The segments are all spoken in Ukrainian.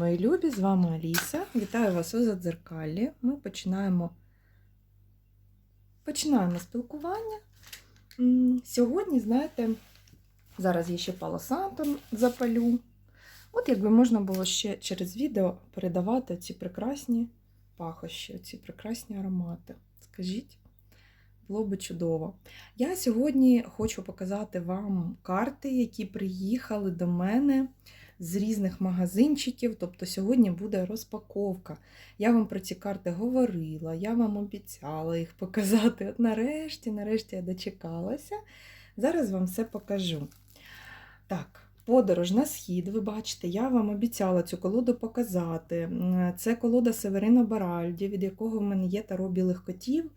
Мої любі, з вами Аліса. Вітаю вас у Задзеркаллі. Ми починаємо, починаємо спілкування. Сьогодні, знаєте, зараз я ще палосантом запалю. От якби можна було ще через відео передавати ці прекрасні пахощі, ці прекрасні аромати. Скажіть, було би чудово. Я сьогодні хочу показати вам карти, які приїхали до мене з різних магазинчиків. Тобто сьогодні буде розпаковка. Я вам про ці карти говорила, я вам обіцяла їх показати. От нарешті, нарешті я дочекалася. Зараз вам все покажу. Так. Подорож на схід, ви бачите, я вам обіцяла цю колоду показати. Це колода Северино Баральді, від якого в мене є таро білих котів.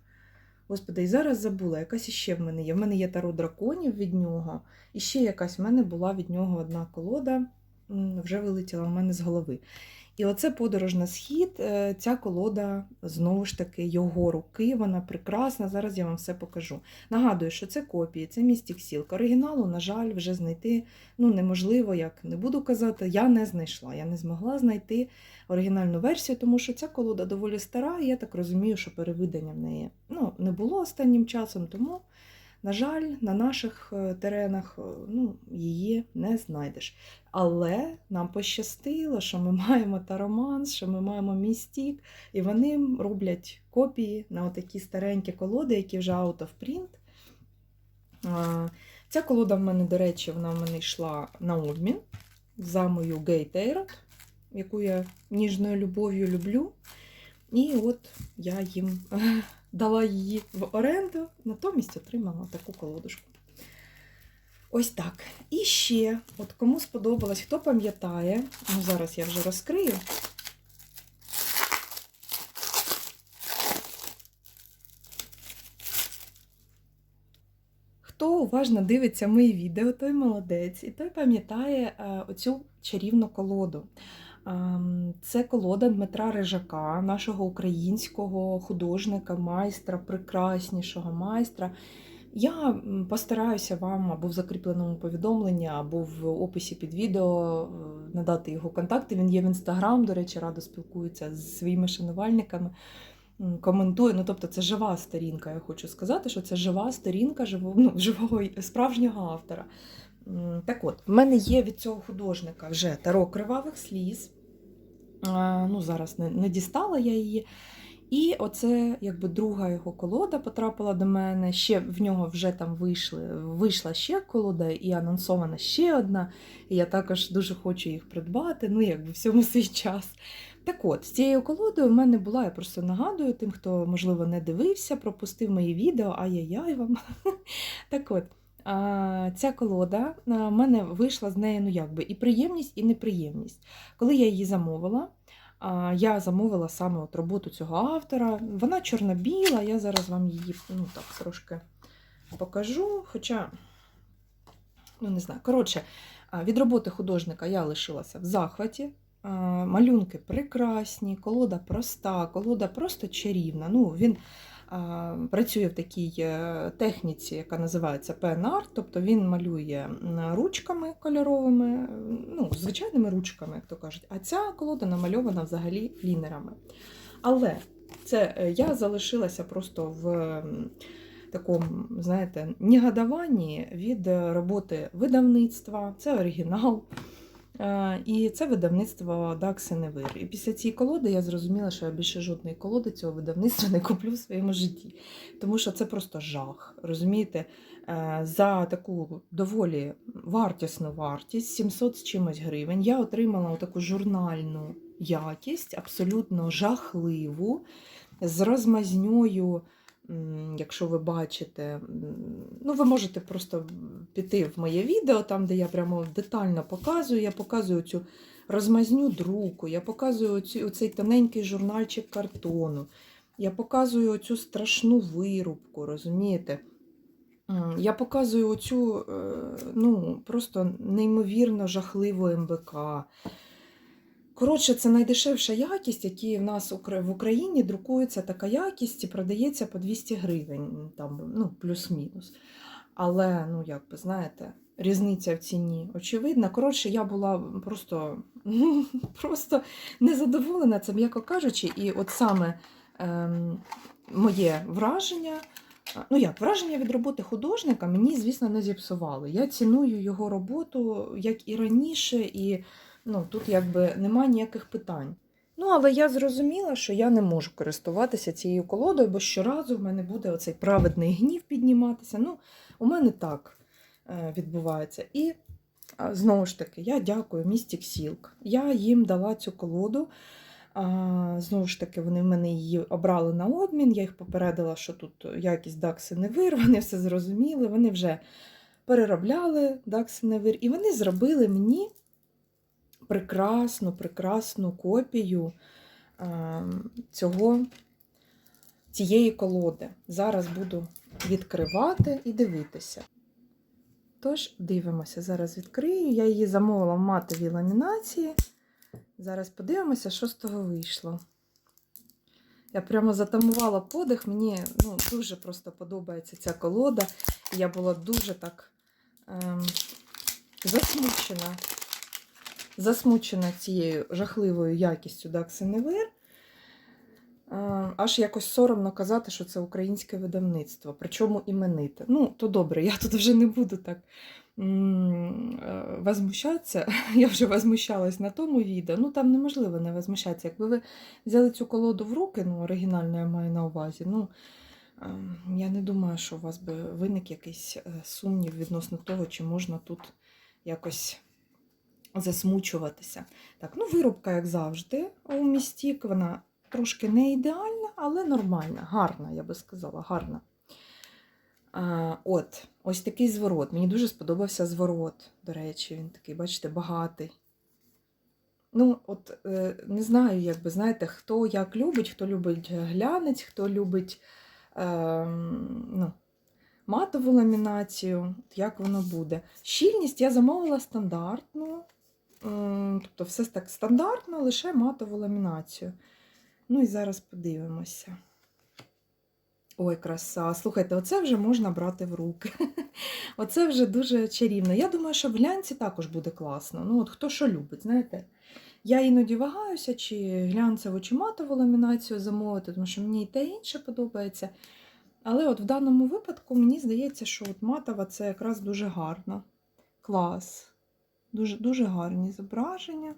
Господи, і зараз забула, якась іще в мене є. В мене є таро драконів від нього, і ще якась в мене була від нього одна колода, вже вилетіла в мене з голови. І оце подорож на схід, е, ця колода, знову ж таки, його руки, вона прекрасна. Зараз я вам все покажу. Нагадую, що це копії, це Mystic Silk. Оригіналу, на жаль, вже знайти ну, неможливо, як не буду казати, я не знайшла. Я не змогла знайти оригінальну версію, тому що ця колода доволі стара, і я так розумію, що перевидання в неї ну, не було останнім часом, тому, на жаль, на наших е, теренах е, ну, її не знайдеш. Але нам пощастило, що ми маємо тароманс, що ми маємо містік, і вони роблять копії на отакі старенькі колоди, які вже out of print. Ця колода в мене, до речі, вона в мене йшла на обмін за мою гейтейрот, яку я ніжною любов'ю люблю. І от я їм дала її в оренду, натомість отримала таку колодушку. Ось так. І ще, от кому сподобалось, хто пам'ятає, ну зараз я вже розкрию. Хто уважно дивиться мої відео, той молодець, і той пам'ятає е, оцю чарівну колоду. Ем, Це колода Дмитра Рижака, нашого українського художника, майстра, прекраснішого майстра. Я постараюся вам або в закріпленому повідомленні, або в описі під відео е, надати його контакти. Він є в інстаграм, до речі, радо спілкується з своїми шанувальниками. Коментує, ну тобто це жива сторінка. Я хочу сказати, що це жива сторінка живого, ну, живого справжнього автора. Так от, в мене є від цього художника вже таро кривавих сліз. А, Ну, зараз не, не дістала я її. І оце якби друга його колода потрапила до мене. Ще в нього вже там вийшли, вийшла ще колода і анонсована ще одна. І я також дуже хочу їх придбати. Ну, якби всьому свій час. Так от, з цією колодою в мене була, я просто нагадую тим, хто, можливо, не дивився, пропустив мої відео, ай-яй-яй вам. Так от, ця колода в мене вийшла з нею ну, якби, і приємність, і неприємність. Коли я її замовила, я замовила саме от роботу цього автора. Вона чорно-біла, я зараз вам її ну, так, трошки покажу. Хоча, ну не знаю. Коротше, від роботи художника я лишилася в захваті. Малюнки прекрасні, колода проста, колода просто чарівна. Ну, Він працює в такій е, техніці, яка називається pen-art, тобто він малює ручками кольоровими, ну, звичайними ручками, як то кажуть. А ця колода намальована взагалі лінерами. Але це е, я залишилася просто в такому, знаєте, негодованні від е, роботи видавництва, це оригінал. Е, І це видавництво Dax Невир. І після цієї колоди я зрозуміла, що я більше жодної колоди цього видавництва не куплю в своєму житті. Тому що це просто жах. Розумієте, Е, за таку доволі вартісну вартість 700 з чимось гривень. Я отримала таку журнальну якість, абсолютно жахливу, з розмазньою. Якщо ви бачите, ну ви можете просто піти в моє відео, там, де я прямо детально показую, я показую цю розмазню друку, я показую оцю, оцей тоненький журнальчик картону, я показую цю страшну вирубку, розумієте? Я показую оцю е, ну, просто неймовірно жахливу МБК. Коротше, це найдешевша якість, які в нас в Україні друкується така якість і продається по 200 гривень, там, ну, плюс-мінус. Але, ну, як би знаєте, різниця в ціні. Очевидна. Коротше, я була просто, просто незадоволена, це м'яко кажучи, і от саме ем, моє враження. Ну як, враження від роботи художника мені, звісно, не зіпсували. Я ціную його роботу, як і раніше, і ну, тут якби немає ніяких питань. Ну, але я зрозуміла, що я не можу користуватися цією колодою, бо щоразу в мене буде оцей праведний гнів підніматися. Ну, у мене так е, відбувається. І знову ж таки, я дякую Mystic Silk. Я їм дала цю колоду. Знову ж таки, вони в мене її обрали на обмін. Я їх попередила, що тут якість Дакси Невир, вони все зрозуміли. Вони вже переробляли Дакси Невир, і вони зробили мені прекрасну, прекрасну копію а, цього, цієї колоди. Зараз буду відкривати і дивитися. Тож, дивимося, зараз відкрию. Я її замовила в матовій ламінації. Зараз подивимося, що з того вийшло. Я прямо затамувала подих, мені ну, дуже просто подобається ця колода. Я була дуже так ем, засмучена. Засмучена цією жахливою якістю Даксиневир. Аж якось соромно казати, що це українське видавництво, причому імените. Ну, то добре, я тут вже не буду так е, возмущатися. Я вже возмущалась на тому відео. Ну, там неможливо не возмущатися. Якби ви взяли цю колоду в руки, ну, оригінально я маю на увазі, ну, е, я не думаю, що у вас би виник якийсь е, сумнів відносно того, чи можна тут якось засмучуватися. Так, ну, виробка, як завжди, у містік, вона трошки не ідеальна, але нормальна, гарна, я би сказала, гарна. А, От, ось такий зворот. Мені дуже сподобався зворот, до речі, він такий, бачите, багатий. Ну, от, е, не знаю, як би, знаєте, хто як любить, хто любить глянець, хто любить е, ну, матову ламінацію, як воно буде. Щільність я замовила стандартну, тобто все так стандартно, лише матову ламінацію. Ну і зараз подивимося. Ой, краса. Слухайте, оце вже можна брати в руки. Оце вже дуже чарівно. Я думаю, що в глянці також буде класно. Ну, от хто що любить, знаєте. Я іноді вагаюся, чи глянцеву, чи матову ламінацію замовити, тому що мені і те інше подобається. Але от в даному випадку мені здається, що от матова це якраз дуже гарно. Клас. Дуже, дуже гарні зображення.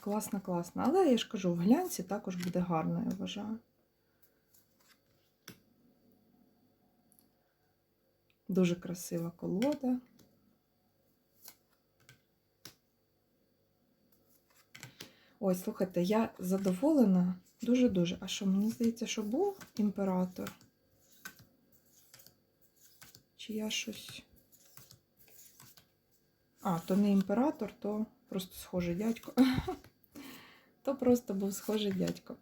Класно, класно. Але я ж кажу, в глянці також буде гарно, я вважаю. Дуже красива колода. Ой, слухайте, я задоволена дуже-дуже. А що, мені здається, що був імператор? Чи я щось. А, то не імператор, то просто схожий дядько. То просто був схожий дядько.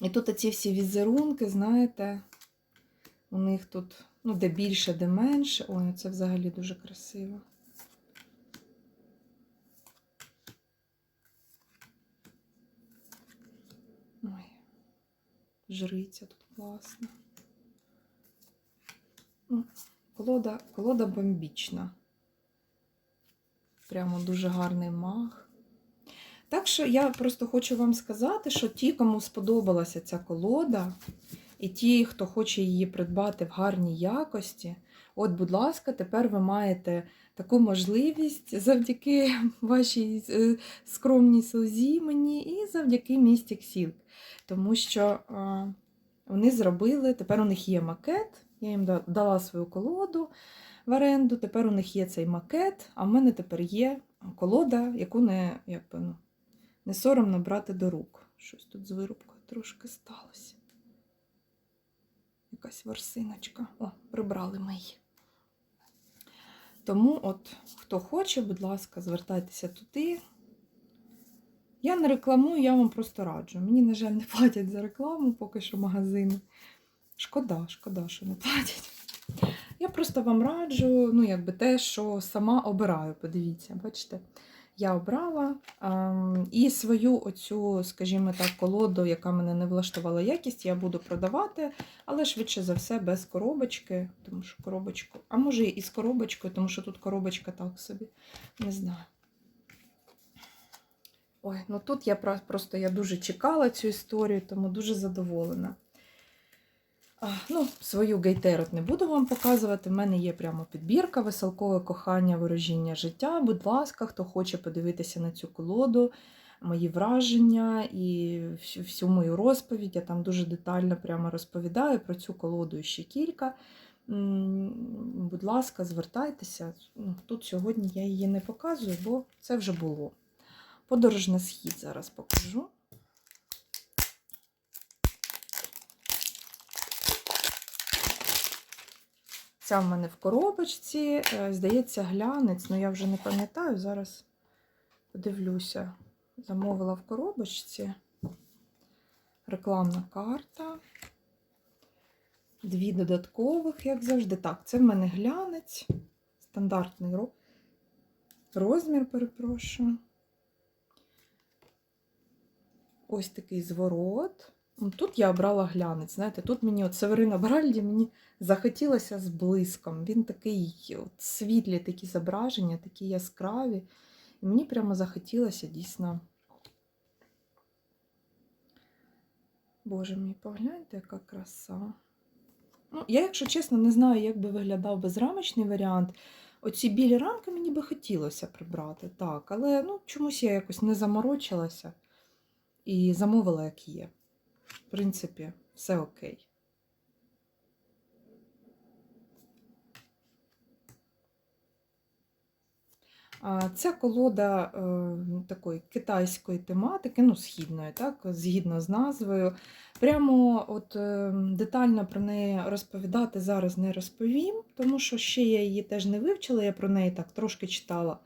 І тут оці всі візерунки, знаєте, у них тут, ну, де більше, де менше. Ой, це взагалі дуже красиво. Ой, жриця тут класна. Колода, колода бомбічна. Прямо дуже гарний маг. Так що я просто хочу вам сказати, що ті, кому сподобалася ця колода, і ті, хто хоче її придбати в гарній якості, от, будь ласка, тепер ви маєте таку можливість завдяки вашій е, скромній сузі мені і завдяки Mystic Silk. Тому що вони зробили, тепер у них є макет, я їм дала свою колоду в оренду, тепер у них є цей макет, а в мене тепер є колода, яку не, якби, ну, не соромно брати до рук. Щось тут з вирубкою трошки сталося. Якась ворсиночка. О, прибрали ми її. Тому, от, хто хоче, будь ласка, звертайтеся туди. Я не рекламую, я вам просто раджу. Мені, на жаль, не платять за рекламу поки що магазини. Шкода, шкода, що не платять. Я просто вам раджу, ну, якби те, що сама обираю. Подивіться, бачите, я обрала. І свою оцю, скажімо так, колоду, яка мене не влаштувала якість, я буду продавати, але швидше за все без коробочки, тому що коробочку. А може і з коробочкою, тому що тут коробочка так собі. Не знаю. Ой, ну тут я просто я дуже чекала цю історію, тому дуже задоволена. Ну, свою гейтерот не буду вам показувати. В мене є прямо підбірка веселкове кохання, ворожіння життя. Будь ласка, хто хоче подивитися на цю колоду, мої враження і всю, всю мою розповідь. Я там дуже детально прямо розповідаю про цю колоду ще кілька. Будь ласка, звертайтеся. Ну, Тут сьогодні я її не показую, бо це вже було. Подорож на схід зараз покажу. Ця в мене в коробочці, е, здається, глянець, ну я вже не пам'ятаю, зараз подивлюся. Замовила в коробочці. Рекламна карта. Дві додаткових, як завжди. Так, це в мене глянець. Стандартний розмір, перепрошую. Ось такий зворот. Тут я обрала глянець. Знаєте, тут мені от Северина Баральді мені захотілося з блиском. Він такий от, світлі такі зображення, такі яскраві. І мені прямо захотілося дійсно. Боже мій, погляньте, яка краса. Ну, я, якщо чесно, не знаю, як би виглядав безрамочний варіант. Оці білі рамки мені би хотілося прибрати, так, але ну, чомусь я якось не заморочилася і замовила, як є. В принципі, все окей. Ця колода е, такої китайської тематики, ну, східної, так, згідно з назвою. Прямо от е, детально про неї розповідати зараз не розповім, тому що ще я її теж не вивчила, я про неї так трошки читала.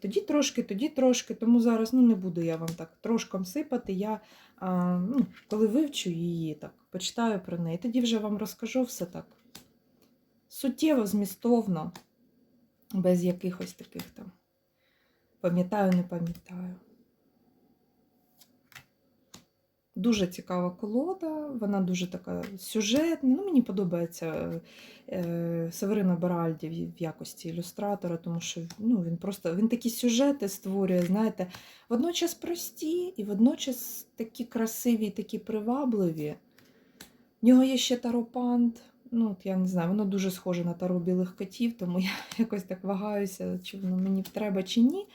Тоді трошки, тоді трошки, тому зараз ну, не буду я вам так трошком сипати. Я, ну, коли вивчу її, так, почитаю про неї, тоді вже вам розкажу все так суттєво, змістовно без якихось таких там пам'ятаю, не пам'ятаю. Дуже цікава колода, вона дуже така сюжетна. Ну, мені подобається е, е, Северина Баральді в- якості ілюстратора, тому що ну, він просто він такі сюжети створює, знаєте, водночас прості і водночас такі красиві, такі привабливі. В нього є ще таропант. Ну, от я не знаю, воно дуже схоже на таро білих котів, тому я якось так вагаюся, чи воно мені треба чи ні.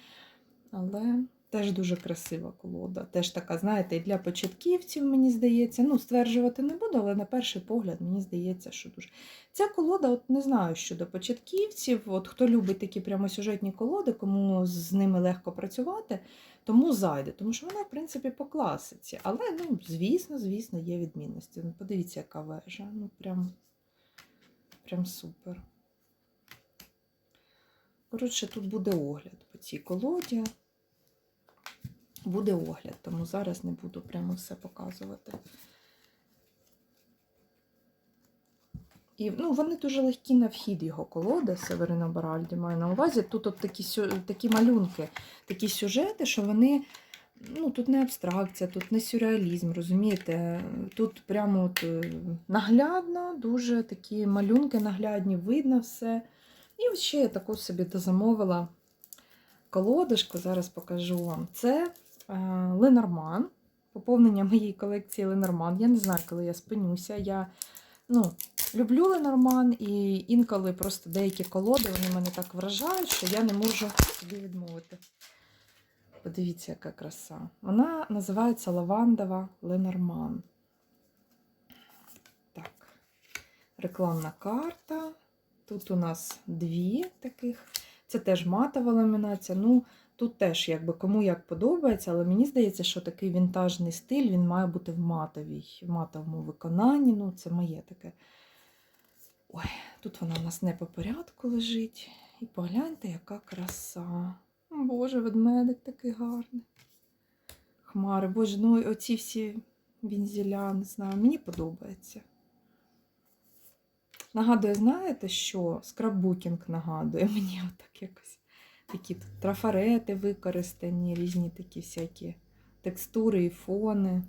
Але теж дуже красива колода. Теж така, знаєте, і для початківців, мені здається. Ну, стверджувати не буду, але на перший погляд мені здається, що дуже. Ця колода, от не знаю щодо початківців, от хто любить такі прямо сюжетні колоди, кому з ними легко працювати, тому зайде, тому що вона, в принципі, по класиці. Але, ну, звісно, звісно, є відмінності. Ну, подивіться, яка вежа. Ну, прям, прям супер. Коротше, тут буде огляд по цій колоді. Буде огляд, тому зараз не буду прямо все показувати. І ну, вони дуже легкі на вхід його колоди, Северина Баральді маю на увазі. Тут от такі, такі малюнки, такі сюжети, що вони. Ну, тут не абстракція, тут не сюрреалізм, розумієте? Тут прямо от е, наглядно, дуже такі малюнки наглядні, видно все. І от ще я таку собі дозамовила колодочку, зараз покажу вам. Це Ленорман, поповнення моєї колекції Ленорман. Я не знаю, коли я спинюся. Я ну, люблю Ленорман, і інколи просто деякі колоди вони мене так вражають, що я не можу собі відмовити. Подивіться, яка краса. Вона називається Лавандова Ленорман. Так, рекламна карта. Тут у нас дві таких. Це теж матова ламінація. Ну, тут теж, якби кому як подобається, але мені здається, що такий вінтажний стиль він має бути в матовій, в матовому виконанні. Ну, це моє таке. Ой, тут вона у нас не по порядку лежить. І погляньте, яка краса. Боже, ведмедик такий гарний. Хмари, боже, ну оці всі вінзіля, не знаю, мені подобається. Нагадує, знаєте що? Скраббукінг нагадує мені отак якось. такі трафарети використані, різні такі всякі текстури і фони.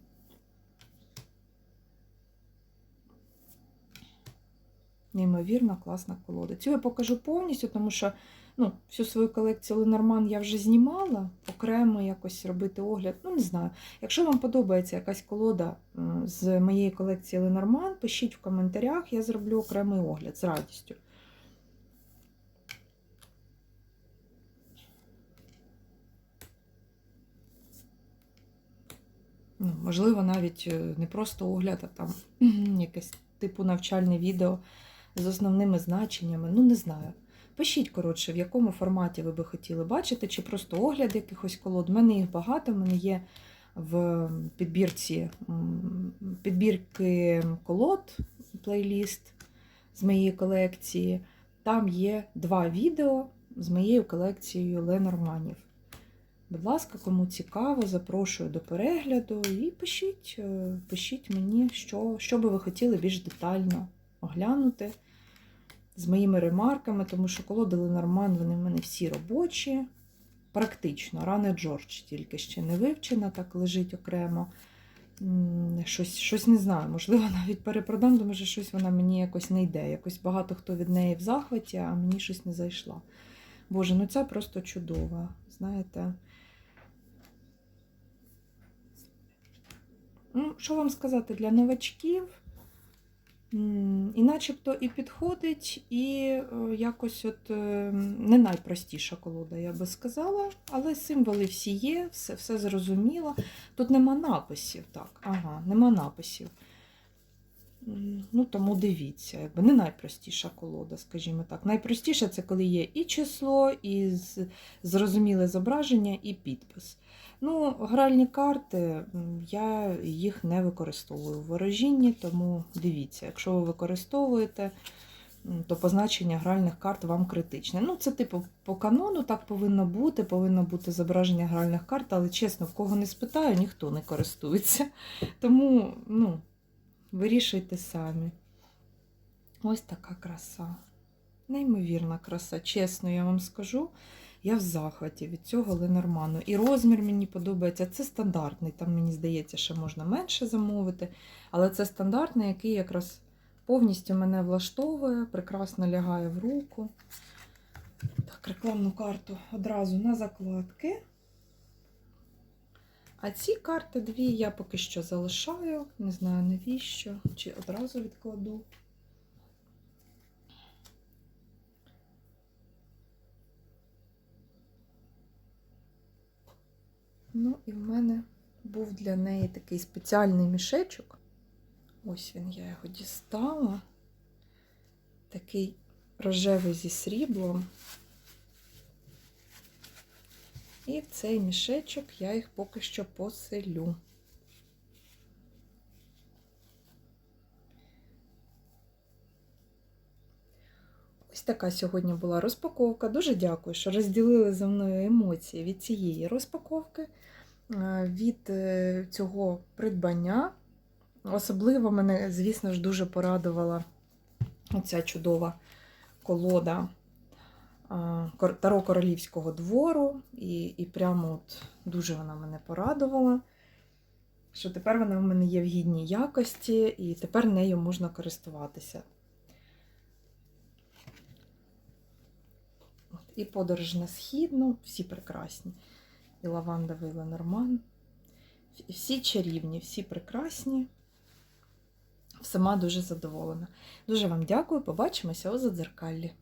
Неймовірно класна колода. Цю я покажу повністю, тому що ну, всю свою колекцію Ленорман я вже знімала, окремо якось робити огляд. Ну, не знаю. Якщо вам подобається якась колода з моєї колекції Ленорман, пишіть в коментарях, я зроблю окремий огляд з радістю. Ну, можливо, навіть е, не просто огляд, а там якесь типу навчальне відео з основними значеннями. Ну, не знаю. Пишіть, коротше, в якому форматі ви би хотіли бачити, чи просто огляд якихось колод. У мене їх багато, в мене є в підбірці підбірки колод, плейліст з моєї колекції. Там є два відео з моєю колекцією Ленорманів. Будь ласка, кому цікаво, запрошую до перегляду і пишіть, е, пишіть мені, що, що би ви хотіли більш детально оглянути з моїми ремарками, тому що колоди Ленорман, вони в мене всі робочі. Практично. Ране Джордж тільки ще не вивчена, так лежить окремо. Щось, щось не знаю, можливо, навіть перепродам, тому що щось вона мені якось не йде. Якось багато хто від неї в захваті, а мені щось не зайшла. Боже, ну ця просто чудова. Знаєте. Ну, що вам сказати, для новачків і начебто і підходить, і е, якось от е, не найпростіша колода, я би сказала, але символи всі є, все, все зрозуміло. Тут нема написів, так, ага, нема написів. Ну, тому дивіться, якби не найпростіша колода, скажімо так. Найпростіше це коли є і число, і зрозуміле зображення, і підпис. Ну, гральні карти, я їх не використовую в ворожінні, тому дивіться, якщо ви використовуєте, то позначення гральних карт вам критичне. Ну, це типу по канону так повинно бути, повинно бути зображення гральних карт, але чесно, в кого не спитаю, ніхто не користується. Тому, ну, вирішуйте самі. Ось така краса. Неймовірна краса, чесно, я вам скажу. Я в захваті від цього Ленорману. І розмір мені подобається. Це стандартний. Там, мені здається, ще можна менше замовити. Але це стандартний, який якраз повністю мене влаштовує, прекрасно лягає в руку. Так, рекламну карту одразу на закладки. А ці карти дві я поки що залишаю. Не знаю навіщо, чи одразу відкладу. Ну, і в мене був для неї такий спеціальний мішечок. Ось він, я його дістала. Такий рожевий зі сріблом. І в цей мішечок я їх поки що поселю. Ось така сьогодні була розпаковка. Дуже дякую, що розділили зі мною емоції від цієї розпаковки, е, від е, цього придбання. Особливо мене, звісно ж, дуже порадувала оця чудова колода Таро Королівського двору. І, і прямо от дуже вона мене порадувала. Що тепер вона в мене є в гідній якості, і тепер нею можна користуватися. І подорож на схід, ну, всі прекрасні. І лавандовий Ленорман. Всі чарівні, всі прекрасні. Сама дуже задоволена. Дуже вам дякую. Побачимося у задзеркаллі.